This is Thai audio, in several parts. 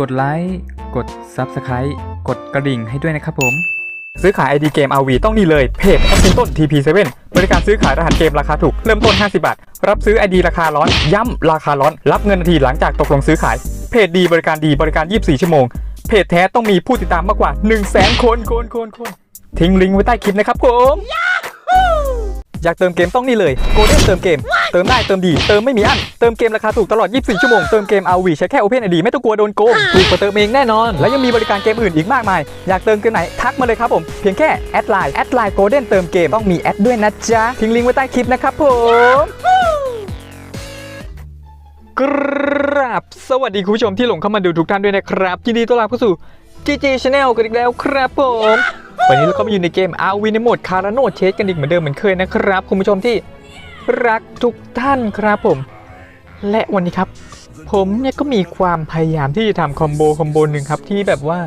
กดไลค์กด Subscribe กดกระดิ่งให้ด้วยนะครับผม ซื้อขาย ID เกม RV ต้องนี่เลยเพจแอปต้น TP7 บริการซื้อขายรหัสเกมราคาถูก เริ่มต้น 50 บาท รับซื้อ ID ราคาร้อน ย้ำราคาร้อน รับเงินทันทีหลังจากตกลงซื้อขาย เพจดีบริการดีบริการ 24 ชั่วโมง เพจแท้ต้องมีผู้ติดตามมากกว่า 1 0 0 0 0แคนคนคนคนคนทิ้งลิงก์ไว้ใต้คลิปนะครับผม อยากเติมเกมต้องนี่เลยโกลเด้นเติมเกม เติมได้เติมดี เติมไม่มีอันเติมเกมราคาถูกตลอด 24 ชั่วโมง เติมเกม RV ใช้แค่ Open ID ไม่ต้องกลัวโดนโกงถูกกว่าเติมเองแน่นอน และยังมีบริการเกมอื่นอีกมากมาย อยากเติมเกมไหนทักมาเลยครับผม เพียงแค่แอดไลน์แอดไลน์โกลเด้นเติมเกมต้องมีแอดด้วยนะจ๊ะทิ้งลิงก์ไว้ใต้คลิปนะครับผมกราบสวัสดีคุณผู้ชมที่หลงเข้ามาดูทุกท่านด้วยนะครับยินดีต้อนรับเข้าสู่ GG Channel กันอีกแล้วครับผม วันนี้เราก็มาอยู่ในเกม RV ในโหมดคาราโนเชสกันอีกเหมือนเดิมเหมือนเคยนะครับ คุณผู้ชมที่รักทุกท่านครับผม และวันนี้ครับ ผมเนี่ยก็มีความพยายามที่จะทำคอมโบคอมโบหนึ่งครับที่แบบว่า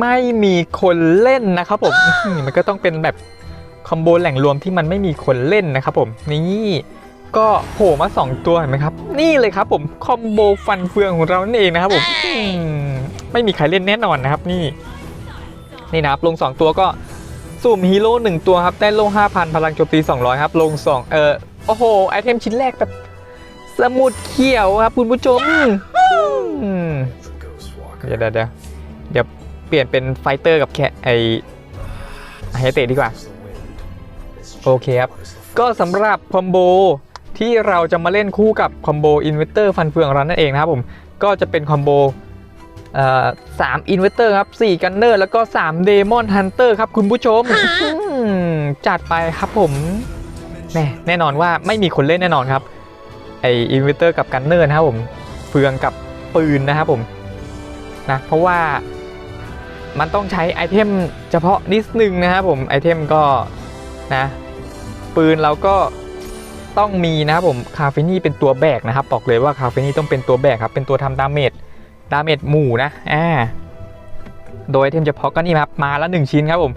ไม่มีคนเล่นนะครับผม มันก็ต้องเป็นแบบคอมโบแหล่งรวมที่มันไม่มีคนเล่นนะครับผมนี่ก็โผล่มา 2 ตัวเห็นไหมครับ นี่เลยครับผมคอมโบฟันเฟืองของเรานั่นเองนะครับผมมไม่มีใครเล่นแน่นอนนะครับนี่ นี่นะครับลง 2 ตัวก็สุ่มฮีโร่1ตัวครับได้โล่5,000 พลังโจมตี 200 ครับ ลง 2 เออโอ้โห ไอเทมชิ้นแรกแบบสมุดเขียวครับ คุณผู้ชมเดี๋ยวเดี๋ยวเดี๋ยวเปลี่ยนเป็นไฟเตอร์กับแค่ไอไฮเตะดีกว่า โอเคครับ ก็สำหรับคอมโบที่เราจะมาเล่นคู่กับคอมโบอินเวสเตอร์ฟันเฟืองรานั่นเองนะครับผม ก็จะเป็นคอมโบ สามอินเวสเตอร์ครับสี่กันเนอร์แล้วก็3เดมอนฮันเตอร์ครับคุณผู้ชมอืมจัดไปครับผมแน่แน่นอนว่าไม่มีคนเล่นแน่นอนครับ ไออินเวสเตอร์กับกันเนอร์นะครับผมเฟืองกับปืนนะครับผมนะเพราะว่ามันต้องใช้ไอเทมเฉพาะนิดนึงนะครับผมไอเทมก็นะปืนเราก็ต้องมีนะครับผมคาเฟนี่เป็นตัวแบกนะครับบอกเลยว่าคาเฟนี่ต้องเป็นตัวแบกครับเป็นตัวทำดาเมจ ดาเมจหมู่นะอ่าโดยเทมเฉพาะก็นี่ครับมาละหนึ่งชิ้นครับผม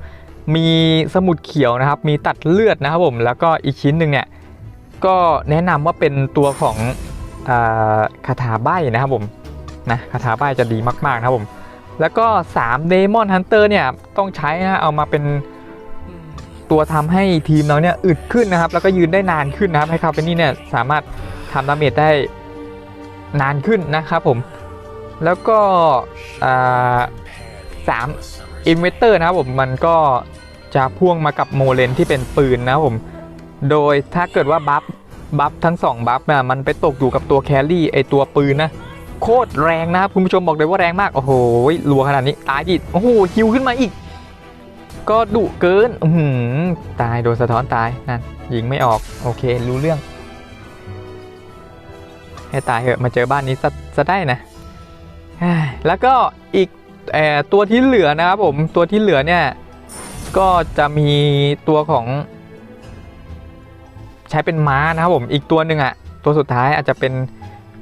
มีสมุดเขียวนะครับ มีตัดเลือดนะครับผม แล้วก็อีกชิ้นหนึ่งเนี่ยก็แนะนำว่าเป็นตัวของคาถาใบนะครับผมนะคาถาใบจะดีมากๆนะครับผม แล้วก็3 Demon Hunter เนี่ยต้องใช้นะเอามาเป็นตัวทำให้ทีมเราเนี่ยอึดขึ้นนะครับ แล้วก็ยืนได้นานขึ้นนะครับ ให้คาเฟนี่เนี่ยสามารถทำดาเมจได้นานขึ้นนะครับผม แล้วก็สามอินเวสเตอร์นะครับผมมันก็จะพ่วงมากับโมเลนที่เป็นปืนนะครับผมโดยถ้าเกิดว่าบัฟบัฟทั้ง2บัฟเนี่ยมันไปตกอยู่กับตัวแครี่ไอตัวปืนนะโคตรแรงนะครับคุณผู้ชมบอกเลยว่าแรงมาก โอ้โหรัวขนาดนี้ ตายดิโอ้โหฮิวขึ้นมาอีก ก็ดุเกินอืตายโดนสะท้อนตายนั่นยิงไม่ออก โอเค รู้เรื่อง ให้ตายเหอะมาเจอบ้านนี้ซะได้นะ แล้วก็อีกตัวที่เหลือนะครับผมตัวที่เหลือเนี่ยก็จะมีตัวของ ใช้เป็นม้านะครับผมอีกตัวหนึ่งอะตัวสุดท้ายอาจจะเป็น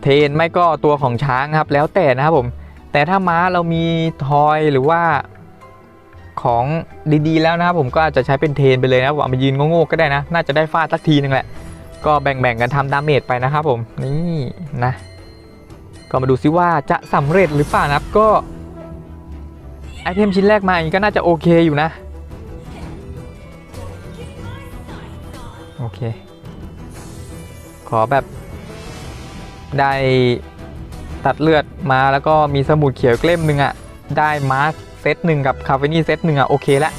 เทนไม่ก็ตัวของช้างครับ แล้วแต่นะครับผมแต่ถ้าม้าเรามีทอยหรือว่าของดีๆ แล้วนะครับผมก็อาจจะใช้เป็นเทนไปเลยนะครับมเอามายืนโง่ๆก็ได้นะ น่าจะได้ฟาดสักทีนึงแหละก็แบ่งๆกันทำดาเมจไปนะครับผมนี่นะ ก็มาดูซิว่าจะสำเร็จหรือเปล่านะครับก็ไอเทมชิ้นแรกมาอย่างนี้ก็น่าจะโอเคอยู่นะโอเค ขอแบบได้ตัดเลือดมาแล้วก็มีสมุดเขียวกเล่มหนึ่งอะ่ะได้มาร์คเซตหนึ่งกับคาเฟนี่เซตหนึ่งอะ่ะโอเคแล้ว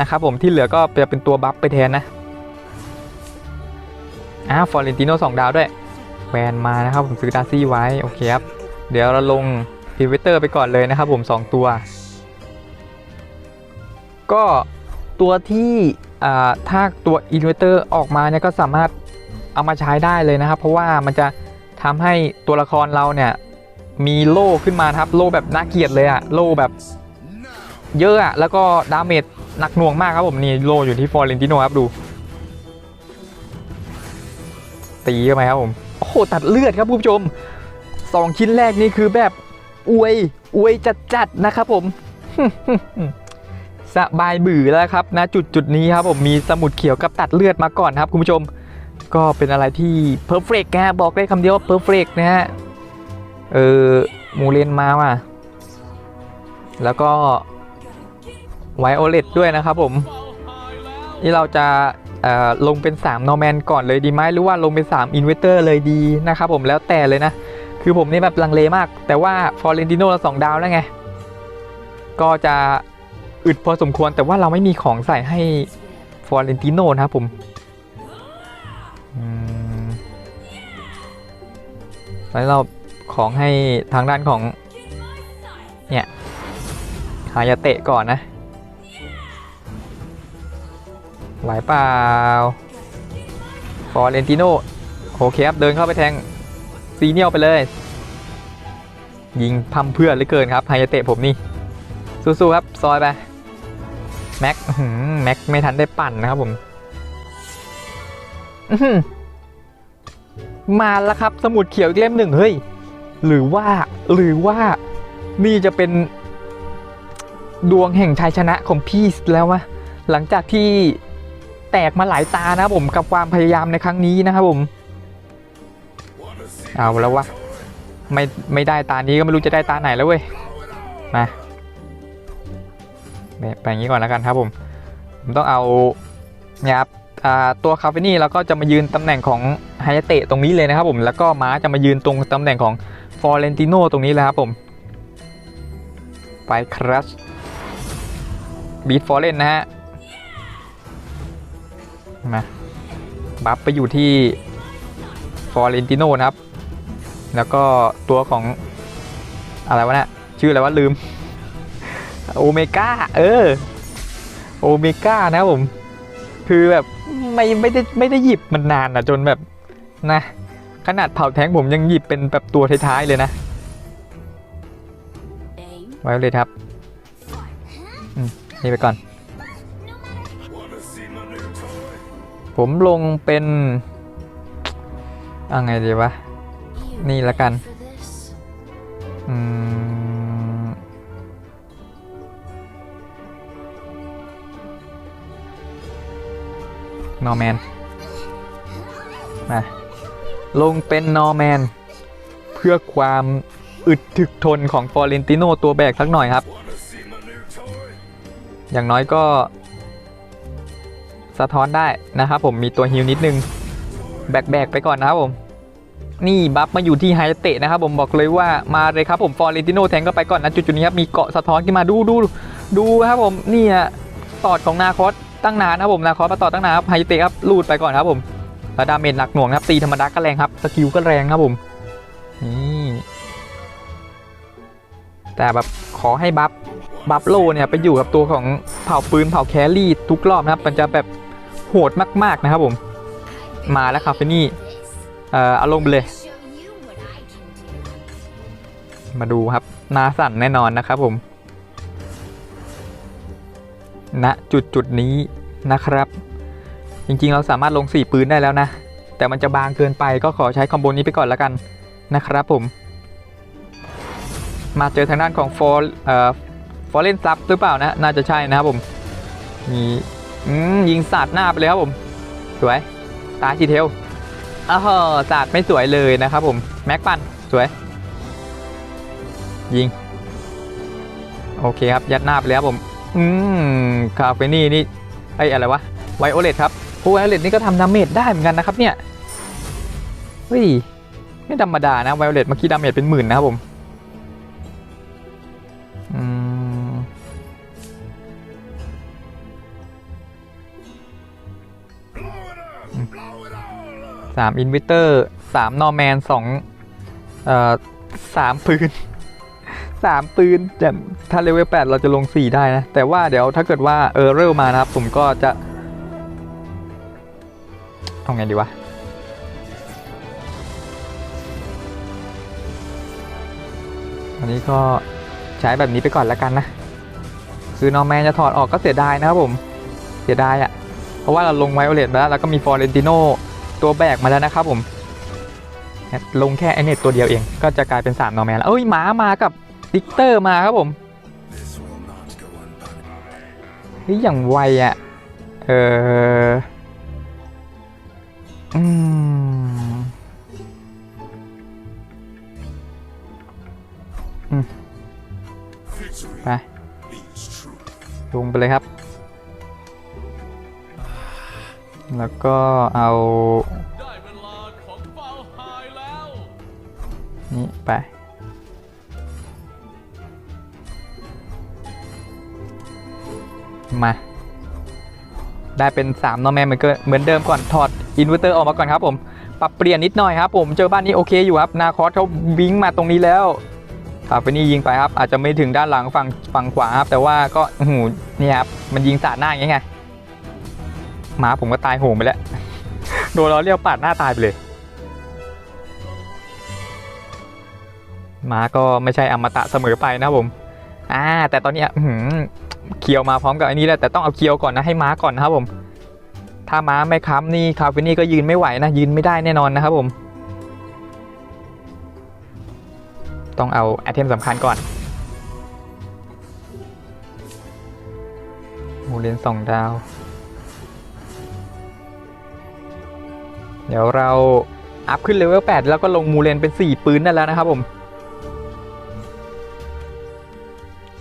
นะครับผมที่เหลือก็จะเป็นตัวบัฟไปแทนนะอ้าวฟอร์เรนติโนสองดาวด้วย แวนมานะครับผมซื้อดาซี่ไว้โอเคครับเดี๋ยวเราลงพิเวเตอร์ไปก่อนเลยนะครับผม 2 ตัว ก็ตัวที่ถ้าตัวอินเวเตอร์ออกมาเนี่ยก็สามารถเอามาใช้ได้เลยนะครับ เพราะว่ามันจะทำให้ตัวละครเราเนี่ยมีโล่ขึ้นมาครับโล่แบบน่าเกลียดเลยอะโล่แบบเยอะอะแล้วก็ดาเมจหนักหน่วงมากครับผมนี่โล่อยู่ที่ฟอร์เรนติโนครับดูตีเข้าไปครับผม โหตัดเลือดครับคุณผู้ชมสองชิ้นแรกนี่คือแบบอวยอวยจัดๆนะครับผมสบายบื่อแล้วครับนะจุดจุดนี้ครับผมมีสมุดเขียวกับตัดเลือดมาก่อนครับคุณผู้ชม ก็เป็นอะไรที่เพอร์เฟกต์นะบอกได้คำเดียวว่าเพอร์เฟกต์นะฮะเออมูเลนมาว่ะแล้วก็ไวโอเลตด้วยนะครับผม นี่เราจะ ลงเป็น3นอร์แมนก่อนเลยดีไหมหรือว่าลงเป็น3อินเวเตอร์เลยดีนะครับผมแล้วแต่เลยนะ คือผมนี่แบบลังเลมาก แต่ว่าฟอร์เรนติโนเราสองดาวแล้วไง ก็จะอึดพอสมควรแต่ว่าเราไม่มีของใส่ให้ฟอร์เรนติโนนะครับผมอืมแล้วเราของให้ทางด้านของ เนี่ยหายาเตะก่อนนะ ไหวเปล่าฟอร์เรนติโนโอเคครับ เดินเข้าไปแทงซีเนียลไปเลย ยิงพัมเพื่อนเหลือเกินครับไฮยเตะผมนี่ สู้ๆครับ ซอยไป แม็กแม็กไม่ทันได้ปั่นนะครับผมมาแล้วครับ สมุดเขียวเล่มหนึ่งเฮ้ย หรือว่าหรือว่านี่จะเป็นดวงแห่งชัยชนะของพีซแล้ววะหลังจากที่ แตกมาหลายตานะผมกับความพยายามในครั้งนี้นะครับผมเอาแล้ววะไม่ไม่ได้ตานี้ก็ไม่รู้จะได้ตาไหนแล้วเว้ยมาแบบไปอย่างนี้ก่อนแล้วกันครับผมผมต้องเอาเนี่ยครับอ่าตัวคาเฟนี่แล้วก็จะมายืนตำแหน่งของไฮเตะตรงนี้เลยนะครับผมแล้วก็ม้าจะมายืนตรงตำแหน่งของฟอร์เรนติโนตรงนี้เลยครับผมไปครัชบีทฟอร์เรนนะฮะ มาบัฟไปอยู่ที่ฟอร์เรนติโนนะครับ แล้วก็ตัวของอะไรวะเนะี่ยชื่ออะไรวะลืมโอเมก้าเออโอเมก้านะครับผม คือแบบไม่ไม่ได้ไม่ได้หยิบมันนานอะจนแบบนะ ขนาดเผาแท้งผมยังหยิบเป็นแบบตัวท้ายๆเลยนะ Aim. ไว้เลยครับอืมนี่ไปก่อน ผมลงเป็นอะไงดีวะ You Ni là cành. for this? อืม นอร์แมน มา ลงเป็นนอร์แมน เพื่อความอึดถึกทนของฟอร์เรนติโนตัวแบกสักหน่อยครับ อย่างน้อยก็ สะท้อนได้นะครับผมมีตัวฮิวนิดนึงแบกๆไปก่อนนะครับผม นี่บัฟมาอยู่ที่ไฮเตะนะครับผมบอกเลยว่ามาเลยครับผมฟอร์เรนติโนแทงก็ไปก่อนนะจุดๆนี้ครับมีเกาะสะท้อนขึ้นมาดูดูดูครับผมนี่ฮะตอดของนาคอสตั้งนานนะครับผมนาคอสมาตอดตั้งนานครับไฮเตะครับลูดไปก่อนครับผมแล้วดาเมจหนักหน่วงครับตีธรรมดาก็แรงครับสกิลก็แรงครับผมนี่แต่แบบขอให้บัฟบัฟโลเนี่ยไปอยู่กับตัวของเผ่าปืนเผ่าแครี่ทุกรอบนะครับมันจะแบบ โหดมาก ๆ นะครับผม มาแล้วคาเฟนี่เอ่ออารมณ์เลย มาดูครับนาสั่นแน่นอนนะครับผมณจุดจุดนี้นะครับ จริงๆเราสามารถลง 4 ปืนได้แล้วนะ แต่มันจะบางเกินไปก็ขอใช้คอมโบนี้ไปก่อนแล้วกันนะครับผม มาเจอทางด้านของฟอร์เอ่อฟอร์เรนซับหรือเปล่านะ น่าจะใช่นะครับผม มี อืมยิงสาดหน้าไปเลยครับผม สวย ตาชีเทลอ้าวสาดไม่สวยเลยนะครับผม แม็กปันสวย ยิง โอเคครับ ยัดหน้าไปแล้วครับผม อืมคาเฟนี่นี่ไอ้อะไรวะ ไวโอเลตครับโอไวโอเลตนี่ก็ทำดาเมจได้เหมือนกันนะครับเนี่ย เฮ้ย ไม่ธรรมดานะไวโอเลตเมื่อกี้ดาเมจเป็นหมื่นนะครับผม 3 อินวิเตอร์ 3 นอร์แมน2เอ่อ3ปืน 3 ปืนแต่ถ้าเลเวล8เราจะลง 4 ได้นะ แต่ว่าเดี๋ยวถ้าเกิดว่าเออเริ่มานะครับ ผมก็จะทำไงดีวะอันนี้ก็ใช้แบบนี้ไปก่อนแล้วกันนะ คือนอร์แมนจะถอดออกก็เสียดายนะครับผม เสียดายอะ่ะ เพราะว่าเราลงไวโอเลตไปแล้ว แล้วก็มีฟอร์เรนติโน ตัวแบกมาแล้วนะครับผม ลงแค่ไอเน็ตตัวเดียวเอง ก็จะกลายเป็น3นอแมนแล้วเอ้ยหมามากับดิกเตอร์มาครับผมเฮ้ยอย่างไวอะ เอออืมไปลงไปเลยครับ แล้วก็เอา นี่ ไป มา ได้เป็น3นอแมนเหมือนเกินเหมือนเดิมก่อนถอดอินเวอร์เตอร์ออกมาก่อนครับผม ปรับเปลี่ยนนิดหน่อยครับผม เจอบ้านนี้โอเคอยู่ครับ นาคอสเขาบิงมาตรงนี้แล้วคาเฟนี่ยิงไปครับ อาจจะไม่ถึงด้านหลังฝั่งฝั่งขวาครับ แต่ว่าก็โอ้โหนี่ครับ มันยิงสาดหน้าอย่างเงี้ยไง หมาผมก็ตายโหงไปแล้ว โดนล้อเลี้ยวปาดหน้าตายไปเลยม้าก็ไม่ใช่อมตะเสมอไปนะผมอ่าแต่ตอนนี้อื้อหือเคียวมาพร้อมกับอันนี้แหละแต่ต้องเอาเคียวก่อนนะให้ม้าก่อนนะครับผม ถ้าม้าไม่ค้ำนี่คาเฟนี่ก็ยืนไม่ไหวนะยืนไม่ได้แน่นอนนะครับผม ต้องเอาไอเทมสำคัญก่อนโมเลนสองดาว เดี๋ยวเราอัพขึ้นเลเวล8แล้วก็ลงมูเลนเป็น 4 ปืนได้แล้วนะครับผม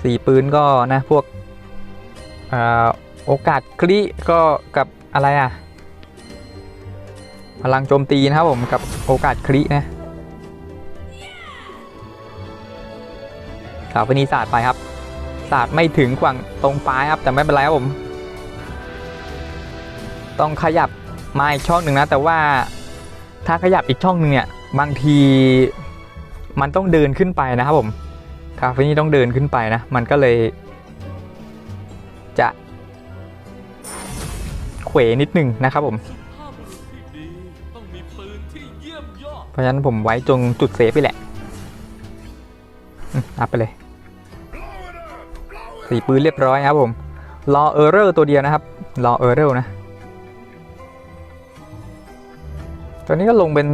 สี่ปืนก็นะพวกอโอกาสคลิก็กับอะไรอะ พลังโจมตีนะครับผมกับโอกาสคลินะสาวพนีศาสตร์ไปครับศาสตร์ไม่ถึงฝั่งตรงปลายครับแต่ไม่เป็นไรครับผม ต้องขยับ มาอีกช่องหนึ่งนะ แต่ว่าถ้าขยับอีกช่องหนึ่งเนี่ยบางทีมันต้องเดินขึ้นไปนะครับผมคาเฟ่นี่ต้องเดินขึ้นไปนะ มันก็เลย จะเขวนิดหนึ่งนะครับผมเพราะฉะนั้นผมไว้ตรงจุดเซฟไปแหละอัพไปเลยสี่ปืนเรียบร้อยครับผมรอเออร์เรอร์ตัวเดียวนะครับรอเออร์เรอร์นะ ตัวนี้ก็ลงเป็น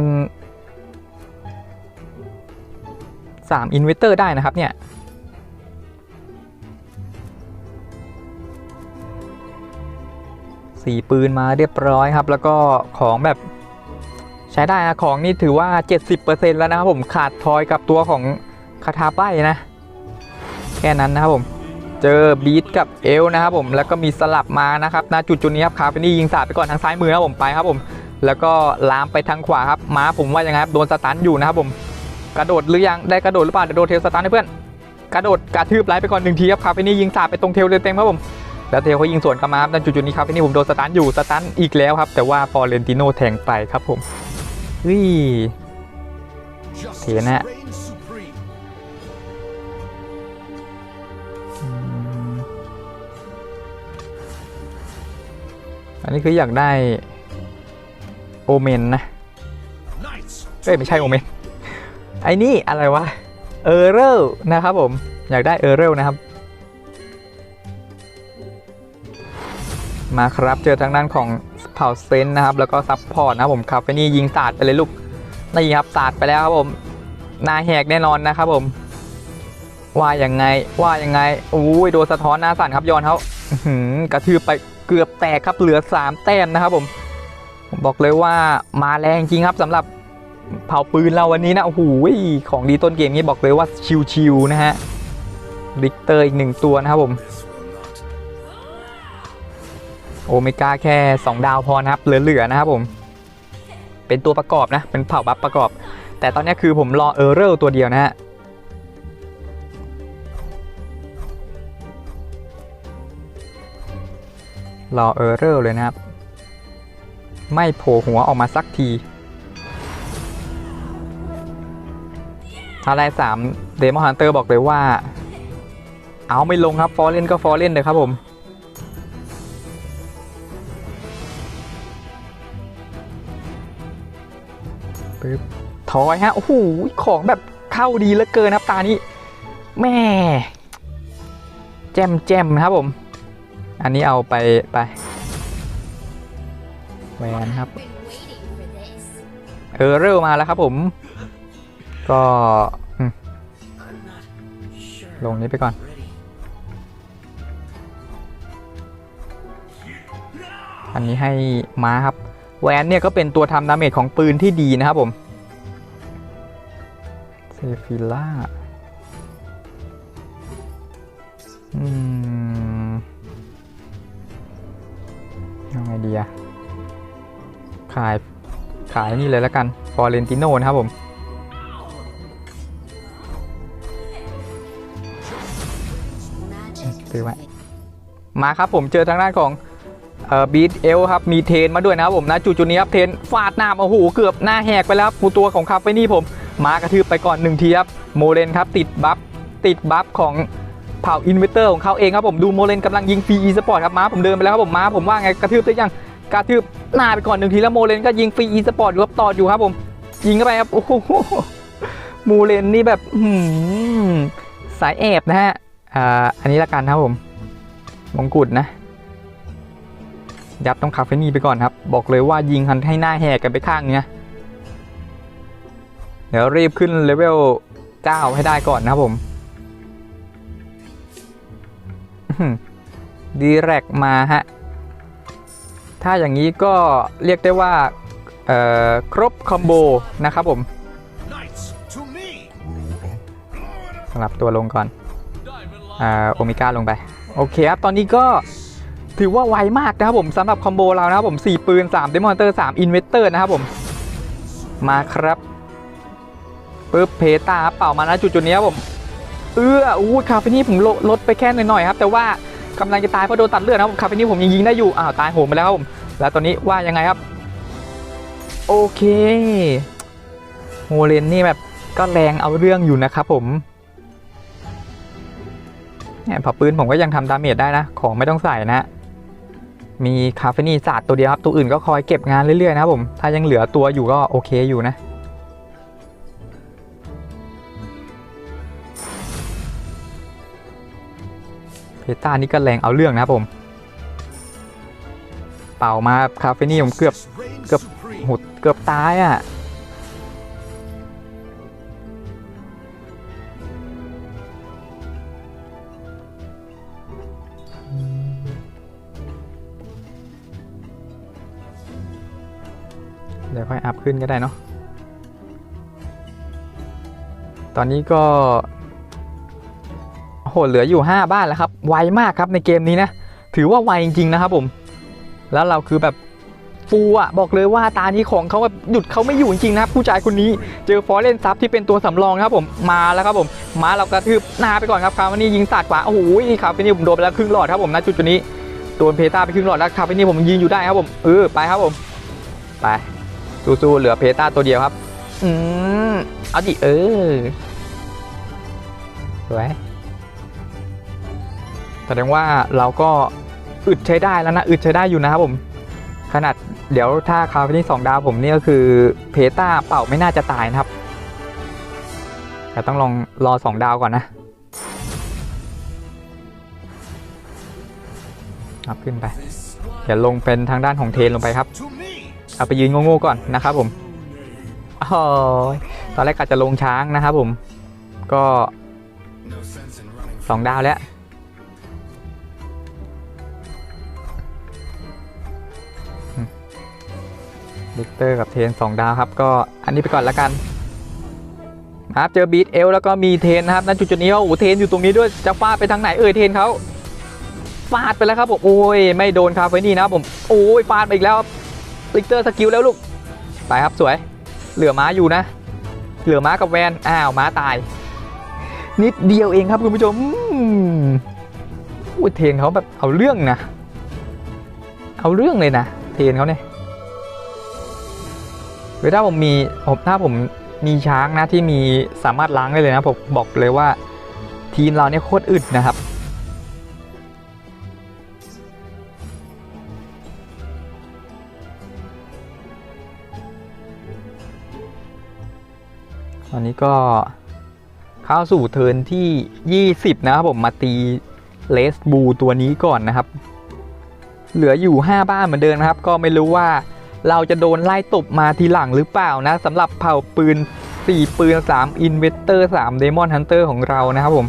3อินเวเตอร์ได้นะครับเนี่ย สีปืนมาเรียบร้อยครับ แล้วก็ของแบบใช้ได้นะของนี่ถือว่า 70%แล้วนะครับผมขาดทอยกับตัวของคาทาใบนะ แค่นั้นนะครับผม เจอบีทกับเอลนะครับผม แล้วก็มีสลับมานะครับณจุดจุดนี้ครับคาเฟนี่ยิงสาดไปก่อนทางซ้ายมือนะครับผมไปครับผม แล้วก็ลามไปทางขวาครับม้าผมว่ายังไงครับโดนสตันอยู่นะครับผมกระโดดหรือยังได้กระโดดหรือเปล่าเดี๋ยวโดนเทลสตันให้เพื่อนกระโดดกระทืบไล่ไปก่อนหนึ่งทีครับคาเฟนี่ยิงสาดไปตรงเทลเต็มๆครับผมแล้วเทลเขายิงสวนกลับมาครับณจุดจุดนี้คาเฟนี่ผมโดนสตันอยู่สตันอีกแล้วครับ แต่ว่าฟอร์เรนติโนแทงไปครับผมวิเห็นนะอันนี้คืออยากได้ โอเมนนะ เอ้ย ไม่ใช่โอเมน ไอ้นี่อะไรวะ เออร์เรลนะครับผม อยากได้เออร์เรลนะครับ มาครับเจอทางด้านของเผ่าเซนนะครับ แล้วก็ซับพอร์ตนะครับผมคาเฟนี่ยิงสาดไปเลยลูกนี่ครับสาดไปแล้วครับผมนาแหกแน่นอนนะครับผม ว่าอยังไงว่าอยังไงอุ้ยโดนสะท้อนหน้าสั่นครับยอนเขากระทืบไปเกือบแตกครับเหลือ 3 แต้มนะครับผม ผมบอกเลยว่ามาแรงจริงครับสำหรับเผาปืนเราวันนี้นะโอ้โหของดีต้นเกมนี้บอกเลยว่าชิวๆนะฮะลิกเตอร์อีกหนึ่งตัวนะครับผมโอเมก้าแค่ 2 ดาวพอนะครับเหลือๆนะครับผม เป็นตัวประกอบนะ เป็นเผ่าบัฟประกอบ แต่ตอนนี้คือผมรอเออร์เรลตัวเดียวนะฮะรอเออร์เรอร์เลยนะครับ ไม่โผล่หัวออกมาสักทีอะไรสามเดมอนฮันเตอร์บอกเลยว่า เอาไม่ลงครับ ฟอร์เรนก็ฟอร์เรนเลยครับผมปึ๊บถอยฮะ โอ้โห ของแบบเข้าดีเหลือเกินครับตานี้ แม่ แจมแจมครับผม อันนี้เอาไปไป แหวนครับ Been waiting for this. เออเริ่มมาแล้วครับผม ก็อืมลงนี้ไปก่อน อันนี้ให้ม้าครับ แหวนเนี่ยก็เป็นตัวทำดาเมจของปืนที่ดีนะครับผมเซฟิล่าอืมยังไงดีอะ ขายขายนี่เลยแล้วกันฟอเรนติโนนะครับผมซื้อไว้มาครับผมเจอทางด้านของเอ่อบีทเอลครับมีเทนมาด้วยนะครับผมนะจุดจุดนี้ครับเทนฟาดหน้าโอ้โหเกือบหน้าแหกไปแล้วครับตัวของคาเฟนี่ผม มากระทืบไปก่อนหนึ่งทีครับโมเลนครับติดบัฟติดบัฟของเผ่าอินเวเตอร์ของเขาเองครับผมดูโมเลนกำลังยิงฟรีอีสปอร์ตครับม้าผมเดินไปแล้วครับผมม้าผมว่าไงกระทืบได้ยัง กระทืบหน้าไปก่อนหนึ่งทีแล้วโมเลนก็ยิงฟรีอีสปอร์ตอยู่ครับต่ออยู่ครับผม ยิงเข้าไปครับโอ้โหโมเลนนี่แบบหือสายแอบนะฮะอ่าอันนี้ละกันครับผมมงกุฎนะยับต้องคาเฟนีไปก่อนครับ บอกเลยว่ายิงหันให้หน้าแหกกันไปข้างเนี้ยเดี๋ยวรีบขึ้นเลเวล9ให้ได้ก่อนนะครับผมดีแรกมาฮะ ถ้าอย่างนี้ก็เรียกได้ว่าครบคอมโบนะครับผมสำหรับตัวลงก่อนได้เวลาอ่าโอเมก้าลงไป โอเคครับ ตอนนี้ก็ถือว่าไวมากนะครับผมสำหรับคอมโบเรานะครับผม 4 ปืน 3 เดมอนเตอร์ 3 อินเวสเตอร์นะครับผม มาครับปึ๊บเพตาเป่ามานะจุดจุดนี้ครับผม เอื้ออู้คาเฟนี่ผมลดลดไปแค่หน่อยๆครับ แต่ว่า กำลังจะตายเพราะโดนตัดเลือดนะครับผมคาเฟนี่ผมยังยิงได้อยู่อ้าวตายโหมไปแล้วครับผมแล้วตอนนี้ว่ายังไงครับ โอเคโมเลนนี่แบบก็แรงเอาเรื่องอยู่นะครับผมเนี่ยพอปืนผมก็ยังทำดาเมจได้นะ ของไม่ต้องใส่นะมีคาเฟนีศาสตร์ตัวเดียวครับ ตัวอื่นก็คอยเก็บงานเรื่อยๆนะครับผม ถ้ายังเหลือตัวอยู่ก็โอเคอยู่นะ เพต้านี่ก็แรงเอาเรื่องนะครับผม เป่ามาคาเฟนี่ผมเกือบ Reign Cập- supreme. หดเกือบตายอะเดี๋ยวค่อยอัพขึ้นก็ได้เนาะตอนนี้ก็ หเหลืออยู่ 5 บ้านแล้วครับ ไวมากครับในเกมนี้นะ ถือว่าไวจริงๆนะครับผม แล้วเราคือแบบฟูอะบอกเลยว่าตานี้ของเขาแบบหยุดเขาไม่อยู่จริงๆนะครับผู้ชายคนนี้เจอฟอร์เรนซับที่เป็นตัวสำรองครับผมมาแล้วครับผมมาเรากระทืบหน้าไปก่อนครับคาร์วันนี้ยิงสาดขวาโอ้โหคาร์วันนี้ผมโดนไปแล้วครึ่งหลอดครับผมณจุดจุดนี้โดนเพตาไปครึ่งหลอดแล้วคาร์วันนี้ผมยิงอยู่ได้ครับผมเออไปครับผมไปสู้ๆเหลือเพตาตัวเดียวครับอืมเอาดิเออสวย แสดงว่าเราก็อึดใช้ได้แล้วนะ อึดใช้ได้อยู่นะครับผม ขนาดเดี๋ยวถ้าคราวนี้สองดาวผมนี่ก็คือเพต้าเป่าไม่น่าจะตายนะครับ แต่ต้องลองรอสองดาวก่อนนะอัพขึ้นไปเดี๋ยวลงเป็นทางด้านของเทนลงไปครับเอาไปยืนโง่ๆก่อนนะครับผมโอ้ยตอนแรกกะจะลงช้างนะครับผมก็สองดาวแล้ว ลิกเตอร์กับเทน 2 ดาวครับ ก็อันนี้ไปก่อนละกันครับเจอบีทเอลแล้วก็มีเทนนะครับณจุดจุดนี้โอ้โหเทนอยู่ตรงนี้ด้วยจะฟาดไปทางไหนเอ่ยเทนเขาฟาดไปแล้วครับผมโอ้ยไม่โดนคาเฟนี่นะครับผมโอ้ยฟาดไปอีกแล้วลิกเตอร์สกิลแล้วลูกไปครับสวย เหลือม้าอยู่นะ เหลือม้ากับแวนอ้าวม้าตาย นิดเดียวเองครับคุณผู้ชมอืมโอ้ยเทนเขาแบบเอาเรื่องนะ เอาเรื่องเลยนะ เทนเขาเนี่ย คือถ้าผมมีผมถ้าผมมีช้างนะที่มีสามารถล้างได้เลยนะผมบอกเลยว่า ทีมเราเนี่ยโคตรอึดนะครับตอนนี้ก็เข้าสู่เทิร์นที่ 20 นะครับผมมาตีเลสบูตัวนี้ก่อนนะครับ เหลืออยู่ 5 บ้านเหมือนเดิมนะครับ ก็ไม่รู้ว่า เราจะโดนไล่ตบมาทีหลังหรือเปล่านะสำหรับเผ่าปืน 4 ปืน3อินเวสเตอร์3เดมอนฮันเตอร์ของเรานะครับผม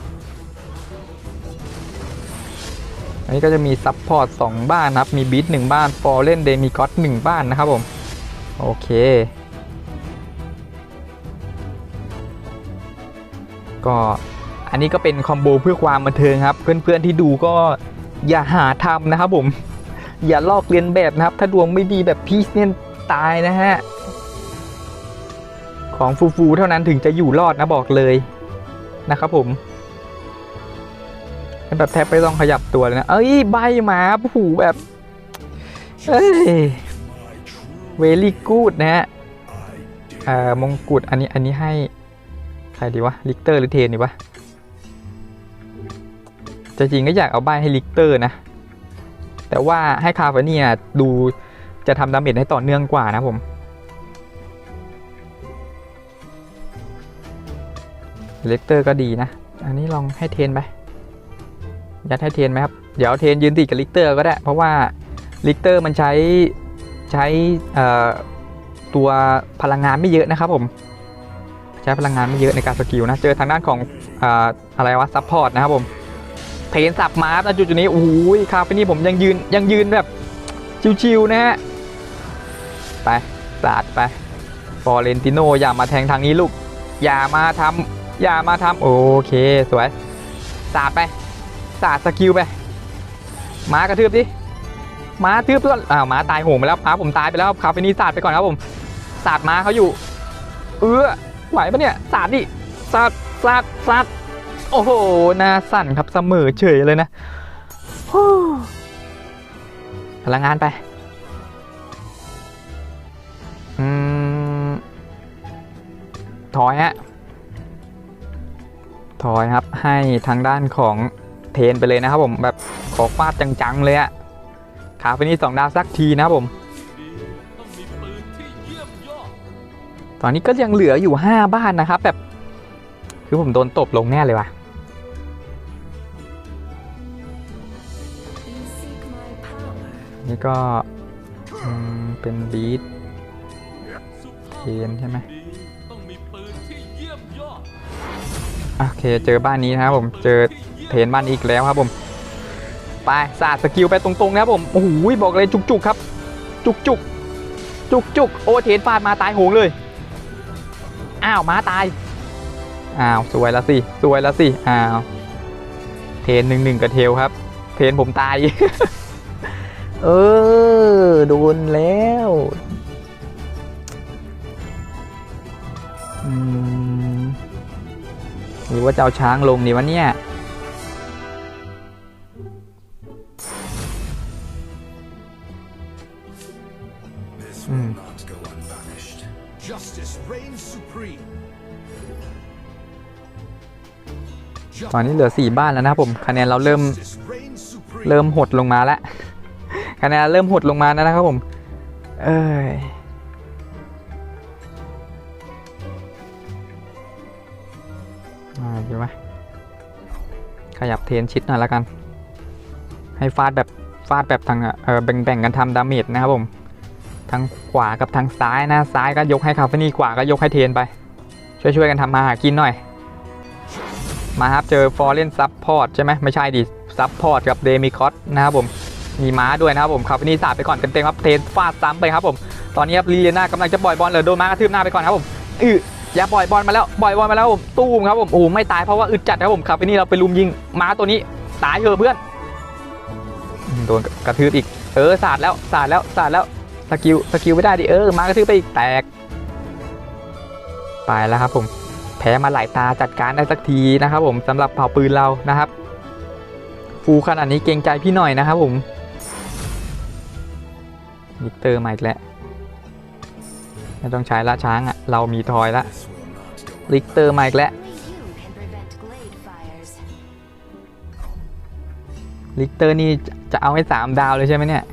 อันนี้ก็จะมีซัพพอร์ต2บ้านนะครับ มีบิท1บ้านฟอร์เรนเดมิกอต1บ้านนะครับผม โอเคก็อันนี้ก็เป็นคอมโบเพื่อความบันเทิงครับ เพื่อนๆที่ดูก็อย่าหาทำนะครับผม อย่าลอกเลียนแบบนะครับ ถ้าดวงไม่ดีแบบพีชเนี่ยตายนะฮะ ของฟูฟูๆเท่านั้นถึงจะอยู่รอดนะบอกเลยนะครับผมแบบแทบไม่ต้องขยับตัวเลยนะ เอ้ยใบหมาโอ้โหแบบ เอ้ยเวลี่กูดนะฮะเอ่อมงกุฎอันนี้อันนี้ให้ ใครดีวะ ลิกเตอร์หรือเทนดีวะจะจริงก็อยากเอาใบให้ลิกเตอร์นะ แต่ว่าให้คาเฟเนียดูจะทำดาเมจให้ต่อเนื่องกว่านะผมเลกเตอร์ก็ดีนะ อันนี้ลองให้เทนไป ยัดให้เทนไหมครับ เดี๋ยวเทนยืนติดกับลิกเตอร์ก็ได้ เพราะว่าลิกเตอร์มันใช้ใช้ตัวพลังงานไม่เยอะนะครับผม ใช้พลังงานไม่เยอะในการสกิลนะ เจอทางด้านของออะไรวะซัพพอร์ตนะครับผม เทนสับมาร์นะจุดจุดนี้โอ้โหคาเฟนี่ผมยังยืนยังยืนแบบชิวๆนะฮะไปสาดไปฟอเรนติโนอย่ามาแทงทางนี้ลูก อย่ามาทำอย่ามาทำโอเคสวยสาดไปสาดสกิลไปม้ากระทืบดิม้าทืบเพื่อนอ้าวม้าตายโหงไปแล้วม้าผมตายไปแล้วครับคาเฟนี่สาดไปก่อนครับผมสาดม้าเขาอยู่ เออไหวปะเนี่ยสาดดิสาดสาดสาด โอ้โหหน้าสั่นครับเสมอเฉยเลยนะพลังงานไปอืมถอยฮะถอยครับให้ทางด้านของเทนไปเลยนะครับผมแบบขอฟาดจังๆเลยอะขาไปนี่สองดาวสักทีนะครับผม ตอนที่เยี่ยมยอดตอนนี้ก็ยังเหลืออยู่ 5 บ้านนะครับแบบ คือผมโดนตบลงแน่เลยว่ะ นี่ก็เป็นบีทเทนใช่ไหมโอเคเจอบ้านนี้นะครับผมเจอเทนบ้านอีกแล้วครับผม ไปสาดสกิลไปตรงๆนะครับผมโอ้โหบอกเลยจุกๆครับ จุกๆจุกๆโอเทนฟาดมาตายโหงเลย อ้าวม้าตาย อ้าวสวยล้วสิสวยล้วสิอ้าวเทนหนึ่งหนึ่งกับเทลครับ เทนผมตาย เออ โดนแล้วอืมหรือว่าจะเอาช้างลงดีวะเนี่ย This Hmm. will not go unpunished. Justice reigns supreme. ตอนนี้เหลือ4บ้านแล้วนะครับผม คะแนนเราเริ่ม Justice reigns supreme. เริ่มหดลงมาแล้ว คะแนนเริ่มหดลงมาแล้วนะครับผม เอ้ยมาดีไหมขยับเทนชิดหน่อยแล้วกัน ให้ฟาดแบบฟาดแบบทางเออแบ่งๆกันทำดาเมจนะครับผมทางขวากับทางซ้ายนะซ้ายก็ยกให้คาเฟนี่ขวาก็ยกให้เทนไป ช่วยๆกันทำมาหากินหน่อย มาครับเจอฟอร์เรนซับพอร์ตใช่ไหมไม่ใช่ดิซับพอร์ตกับเดมิคอสนะครับผม มีม้าด้วยนะครับผมคาเฟนี่สาดไปก่อนเต็มๆครับเทนฟาดซ้ำไปครับผมตอนนี้ครับลีเลน่ากำลังจะปล่อยบอลเลยโดนม้ากระทืบหน้าไปก่อนครับผมอืออย่าปล่อยบอลมาแล้วปล่อยบอลมาแล้วผมตู้มครับผมโอ้ไม่ตายเพราะว่าอึดจัดครับผมคาเฟนี่เราไปลุมยิงม้าตัวนี้ตายเถอะเพื่อนโดนกระทืบอีกเออสาดแล้วสาดแล้วสาดแล้วสกิลสกิลไม่ได้ดิเออม้ากระทืบไปอีกแตกไปแล้วครับผมแพ้มาหลายตาจัดการได้สักทีนะครับผมสำหรับเผ่าปืนเรานะครับ ฟูขนาดนี้เกรงใจพี่หน่อยนะครับผม ลิกเตอร์มาอีกแล้วไม่ต้องใช้ละช้างอะ่ะ เรามีทอยละลิกเตอร์มาอีกแล้วลิกเตอร์นี่จะเอาให้สามดาวเลยใช่ไหมเนี่ย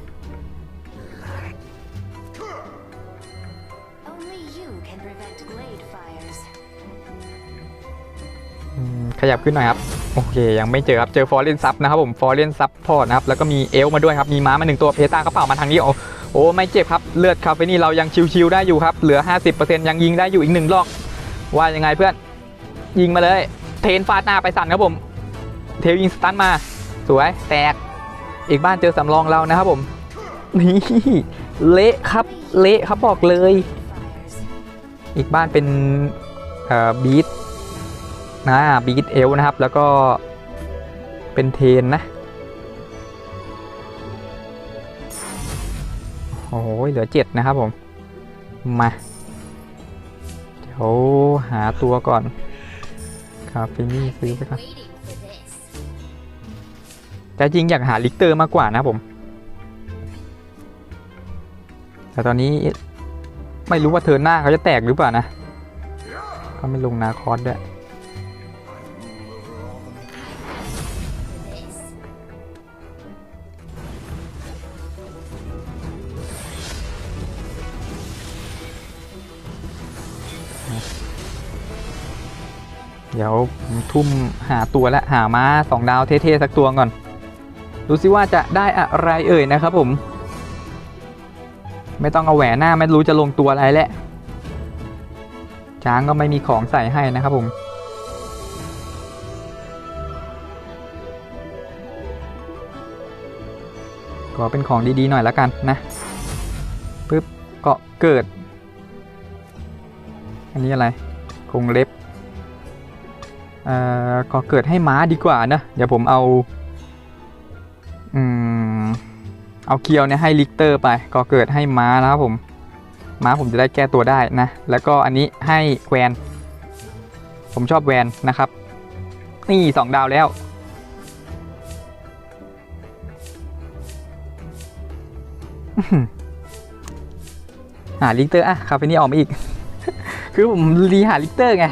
ขยับขึ้นหน่อยครับ โอเค ยังไม่เจอครับ เจอฟอร์เรนซับนะครับผม ฟอร์เรนซับพอร์ตนะครับ แล้วก็มีเอลมาด้วยครับ มีม้ามาหนึ่งตัว เพตากระเป๋ามาทางนี้โอ้ โอ้ไม่เจ็บครับเลือดคาเฟนี่เรายังชิวๆได้อยู่ครับเหลือ 50%ยังยิงได้อยู่อีกหนึ่งรอบว่ายังไงเพื่อนยิงมาเลย เทนฟาดหน้าไปสั่นครับผม เทลยิงสตันมา สวยแตกอีกบ้านเจอสำรองเรานะครับผมนี่เละครับเละครับบอกเลย อีกบ้านเป็นเอ่อบีทนะบีทเอลนะครับ แล้วก็เป็นเทนนะ โอ้ยเหลือเจ็ดนะครับผม มาเดี๋ยวหาตัวก่อนคาเฟนี่ซื้อไปก่อนแต่จริงอยากหาลิกเตอร์มากกว่านะผม แต่ตอนนี้ไม่รู้ว่าเธอหน้าเขาจะแตกหรือเปล่านะ ก็ไม่ลงนาคอสด้วย เดี๋ยวทุ่มหาตัวและหาม้าสองดาวเท่ๆสักตัวก่อน ดูซิว่าจะได้อะไรเอ่ยนะครับผม ไม่ต้องเอาแหวนหน้าไม่รู้จะลงตัวอะไรแหละช้างก็ไม่มีของใส่ให้นะครับผมก็เป็นของดีๆหน่อยแล้วกันนะปึ๊บก็เกิด อันนี้อะไรกรงเล็บ อ่อก็เกิดให้ม้าดีกว่านะ เดี๋ยวผมเอาอืมเอาเคียวเนี่ยให้ลิกเตอร์ไปก็เกิดให้ม้านะครับผม ม้าผมจะได้แก้ตัวได้นะ แล้วก็อันนี้ให้แวน ผมชอบแวนนะครับ นี่สองดาวแล้วอื้อหือหาลิกเตอร์อะคาเฟนี่ออกมาอีก คือผมรีหาลิกเตอร์ไง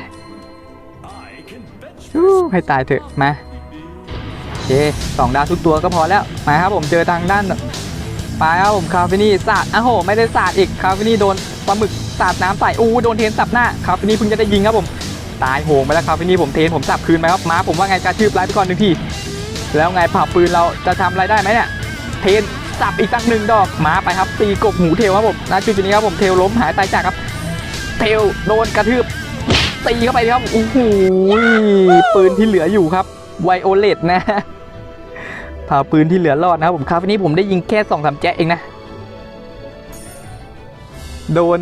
ให้ตายเถอะมาโอเคสองดาวทุกตัวก็พอแล้วมาครับผมเจอทางด้านไปครับผมคาเฟนี่สาดอ้าวโหไม่ได้สาดอีกคาเฟนี่โดนปลาหมึกสาดน้ำใส่อู้โดนเทนสับหน้าคาเฟนี่เพิ่งจะได้ยิงครับผมตายโหงไปแล้วคาเฟนี่ผมเทนผมสับคืนไปครับม้าผมว่าไงกระชืบไล่ไปก่อนหนึ่งทีแล้วไงเผาปืนเราจะทำอะไรได้ไหมเนี่ยเทนสับอีกตั้งหนึ่งดอกม้าไปครับตีกบหูเทลครับผมณจุดนี้ครับผมเทลล้มหายตายจากครับ เทลโดนกระทืบ ตีเข้าไปครับโอ้โหปืนที่เหลืออยู่ครับไวโอเลตนะพาปืนที่เหลือรอดนะครับผมคราวนี้ผมได้ยิงแค่สองสามแจ๊เองนะ โดน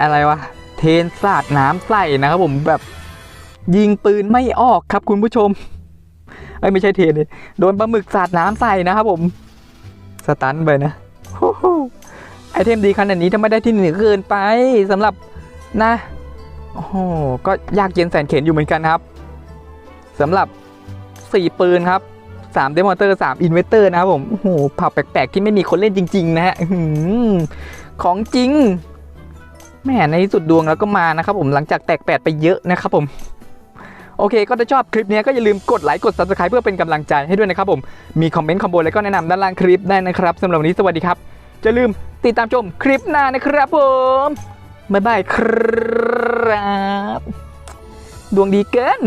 อะไรวะ เทนสาดน้ำใส่นะครับผมแบบยิงปืนไม่ออกครับคุณผู้ชมเอ้ไม่ใช่เทนเลยโดนปลาหมึกสาดน้ำใส่นะครับผมสตันไปนะไอเทมดีขนาดนี้ถ้าไม่ได้ที่หนึ่งเกินไปสำหรับนะ โอ้โหก็ยากเย็นแสนเข็นอยู่เหมือนกันครับสำหรับ 4 ปืนครับ3เดมอเตอร์3อินเวเตอร์นะครับผมโอ้โหผับแปลกๆ ที่ไม่มีคนเล่นจริง ๆ นะฮะของจริงแม่ในที่สุดดวงแล้วก็มานะครับผมหลังจากแตกแปดไปเยอะนะครับผมโอเค ก็ถ้าชอบคลิปนี้ก็อย่าลืมกดไลค์กด subscribe เพื่อเป็นกำลังใจให้ด้วยนะครับผมมีคอมเมนต์คอมโบแล้วก็แนะนำด้านล่างคลิปได้นะครับสำหรับวันนี้สวัสดีครับอย่าลืมติดตามชมคลิปหน้านะครับผม บ๊ายบายครับ ดวงดีเกิน